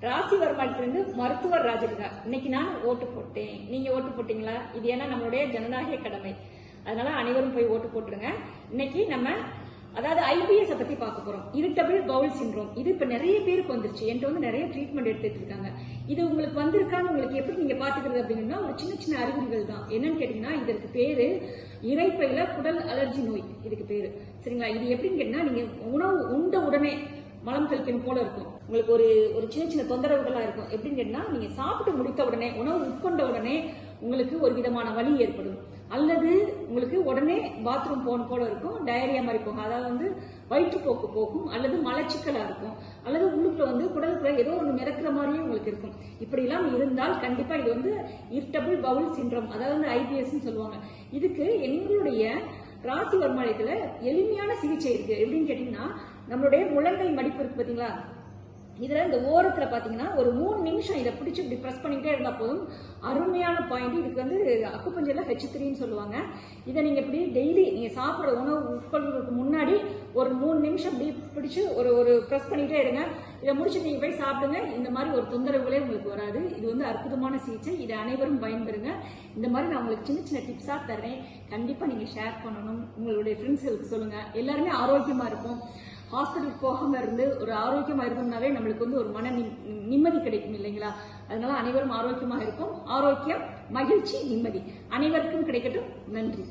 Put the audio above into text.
ராசி இருந்து மருத்துவர் ராஜகுதா இன்னைக்கு நான் ஓட்டு போட்டேன். நீங்க ஓட்டு போட்டீங்களா? இது ஏன்னா நம்மளுடைய ஜனநாயக கடமை. அதனால அனைவரும் போய் ஓட்டு போட்டுருங்க. இன்னைக்கு நம்ம அதாவது ஐபிஎஸ் பத்தி பார்க்க போறோம். Irritable bowel syndrome. இது இப்ப நிறைய பேருக்கு வந்துருச்சு. என்கிட்ட வந்து நிறைய ட்ரீட்மெண்ட் எடுத்துட்டு இருக்காங்க. இது உங்களுக்கு வந்திருக்கான்னு உங்களுக்கு எப்படி நீங்க பாத்துக்கிறது அப்படின்னா ஒரு சின்ன சின்ன அறிகுறிகள் தான். என்னன்னு கேட்டீங்கன்னா இதற்கு பேரு இறைப்பையில குடல் அலர்ஜி நோய். இதுக்கு பேரு. சரிங்களா? இது எப்படின்னு கேட்டீங்கன்னா நீங்க உணவு உண்ட உடனே மலம் தெளிக்கணும் போல இருக்கும். உங்களுக்கு ஒரு ஒரு சின்ன சின்ன தொந்தரவுகளாக இருக்கும். எப்படின்னு கேட்டால் நீங்கள் சாப்பிட்டு முடித்த உடனே உணவு உட்கொண்ட உடனே உங்களுக்கு ஒரு விதமான வலி ஏற்படும். அல்லது உங்களுக்கு உடனே பாத்ரூம் போன் போல இருக்கும் டயரியா மாதிரி போகும். அதாவது வந்து வயிற்றுப்போக்கு போகும் அல்லது மலச்சிக்கலாக இருக்கும். அல்லது உள்ளுக்குள்ள வந்து குடலுக்குள்ள ஏதோ ஒன்று மிதக்கிற மாதிரியும் உங்களுக்கு இருக்கும். இப்படிலாம் இருந்தால் கண்டிப்பாக இது வந்து இரிட்டபிள் பவுல் சின்ரம் அதாவது வந்து ஐபிஎஸ்ன்னு சொல்லுவாங்க. இதுக்கு எங்களுடைய ராசி வருமானத்துல எளிமையான சிகிச்சை இருக்கு. எப்படின்னு கேட்டீங்கன்னா நம்மளுடைய முழங்கை மடிப்பு இருக்கு பாத்தீங்களா? இதுல இந்த ஓரத்துல பாத்தீங்கன்னா ஒரு மூணு நிமிஷம் இதை பிடிச்சி இப்படி ப்ரெஸ் பண்ணிட்டே இருந்தா போதும். அருமையான பாயிண்ட் இதுக்கு வந்து அக்குப்பஞ்சர்ல ஹெச் த்ரீன்னு சொல்லுவாங்க. இதை நீங்க இப்படி டெய்லி நீங்க சாப்பிட உணவு உட்கொள்வதற்கு முன்னாடி ஒரு மூணு நிமிஷம் அப்படி பிடிச்சு ஒரு ஒரு ப்ரெஸ் பண்ணிட்டே இருங்க. இதை முடிச்சு நீங்க போய் சாப்பிடுங்க. இந்த மாதிரி ஒரு தொந்தரவுகளே உங்களுக்கு வராது. இது வந்து அற்புதமான சிகிச்சை. இதை அனைவரும் பயன்பெறுங்க. இந்த மாதிரி நான் உங்களுக்கு சின்ன சின்ன டிப்ஸாக தர்றேன். கண்டிப்பா நீங்க ஷேர் பண்ணணும். உங்களுடைய ஃப்ரெண்ட்ஸுகளுக்கு சொல்லுங்க. எல்லாருமே ஆரோக்கியமா இருக்கும் ஹாஸ்பிட்டலுக்கு போகாம இருந்து ஒரு ஆரோக்கியமா இருக்கணும்னாவே நம்மளுக்கு வந்து ஒரு மன நிம்மதி கிடைக்கும் இல்லைங்களா? அதனால அனைவரும் ஆரோக்கியமாக இருக்கும் ஆரோக்கியம் மகிழ்ச்சி நிம்மதி. அனைவருக்கும் கிடைக்கட்டும். நன்றி.